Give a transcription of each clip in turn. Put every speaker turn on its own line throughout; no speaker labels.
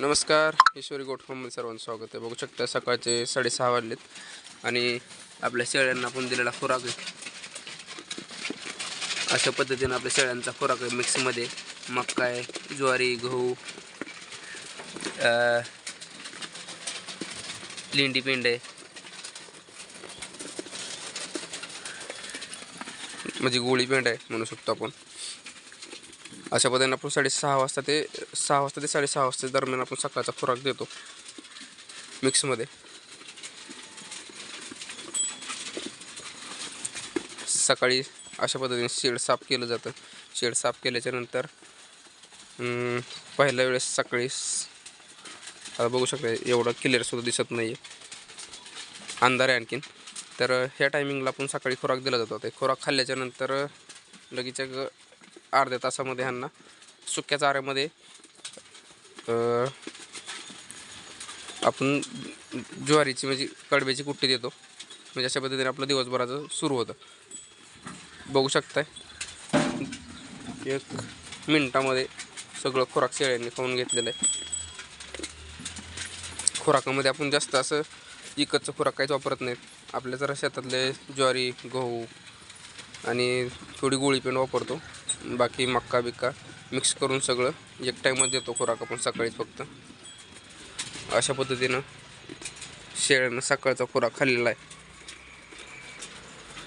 नमस्कार ईश्वरी गोठफार्ममध्ये सर्वांचं स्वागत आहे. बघू शकता सकाळचे साडेसहा वाजलेत आणि आपल्या शेळ्यांना आपण दिलेला खुराक आहे. अशा पद्धतीनं आपल्या शेळ्यांचा खुराक आहे मिक्समध्ये. मका आहे ज्वारी गहू लिंडी पिंड आहे. म्हणजे गोळी पेंड आहे म्हणू शकतो आपण. अशा पद्धतीने आपण साडेसहा वाजता ते सहा वाजता ते साडेसहा वाजता दरम्यान आपण सकाळचा खुराक देतो मिक्समध्ये. सकाळी अशा पद्धतीने शेड साफ केलं जातं. शेड साफ केल्याच्यानंतर पहिल्या वेळेस सकाळी आता बघू शकता एवढं क्लिअरसुद्धा दिसत नाही आहे अंधार आहे आणखीन. तर ह्या टायमिंगला आपण सकाळी खुराक दिला जातो. ते खुराक खाल्ल्याच्यानंतर लगेच एक अर्ध्या तासामध्ये ह्यांना सुक्या चाऱ्यामध्ये आपण ज्वारीची म्हणजे कडब्याची कुट्टी देतो. म्हणजे अशा पद्धतीने आपलं दिवसभराचं सुरू होतं. बघू शकताय. एक मिनटामध्ये सगळं खुराक शेळ्यांनी खाऊन घेतलेलं आहे. खुराकामध्ये आपण जास्त असं इकडचं खुराक काहीच वापरत नाहीत आपल्या जरा शेतातले ज्वारी गहू आणि थोडी गोळी पेंड वापरतो. बाकी मक्का बिक्का मिक्स करून सगळं. एक टाईममध्ये देतो खुराक आपण सकाळीच फक्त. अशा पद्धतीनं शेळ्यांना सकाळचा खुराक खाल्लेला आहे.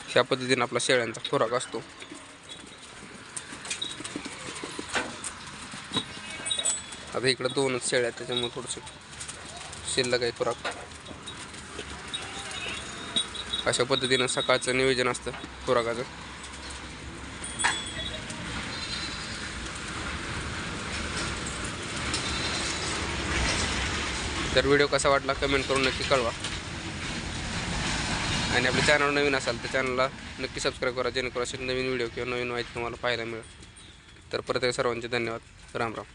ह्या पद्धतीनं आपला शेळ्यांचा खुराक असतो. आता इकडं दोनच शेळ्या आहेत त्याच्यामुळे थोडंसं शिल्लक आहे खुराक. अशा पद्धतीनं सकाळचं नियोजन असतं खुराकाचं. तर व्हिडिओ कसा वाटला कमेंट करून नक्की कळवा. आणि आपलं चॅनल नवीन असाल तर चॅनलला नक्की सबस्क्राईब करा जेणेकरून असे नवीन व्हिडिओ किंवा नवीन माहिती तुम्हाला पाहायला मिळेल. तर परत सर्वांचे धन्यवाद. राम राम.